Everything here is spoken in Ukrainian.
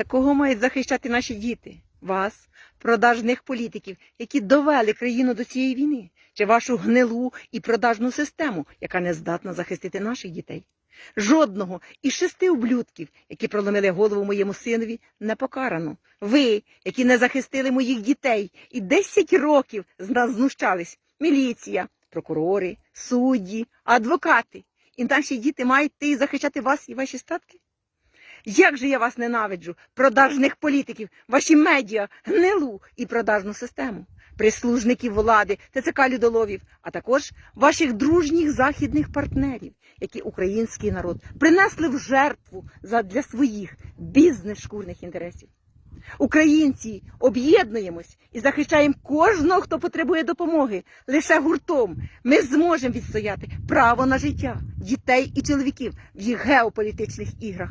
Та кого мають захищати наші діти? Вас, продажних політиків, які довели країну до цієї війни, чи вашу гнилу і продажну систему, яка не здатна захистити наших дітей? Жодного із шести ублюдків, які проломили голову моєму синові, не покарано. Ви, які не захистили моїх дітей і 10 років з нас знущались. Міліція, прокурори, судді, адвокати. І наші діти мають йти і захищати вас і ваші статки? Як же я вас ненавиджу, продажних політиків, ваші медіа, гнилу і продажну систему, прислужників влади, ТЦК людоловів, а також ваших дружніх західних партнерів, які український народ принесли в жертву задля своїх бізнес-шкурних інтересів. Українці об'єднуємось і захищаємо кожного, хто потребує допомоги. Лише гуртом ми зможемо відстояти право на життя дітей і чоловіків в їх геополітичних іграх.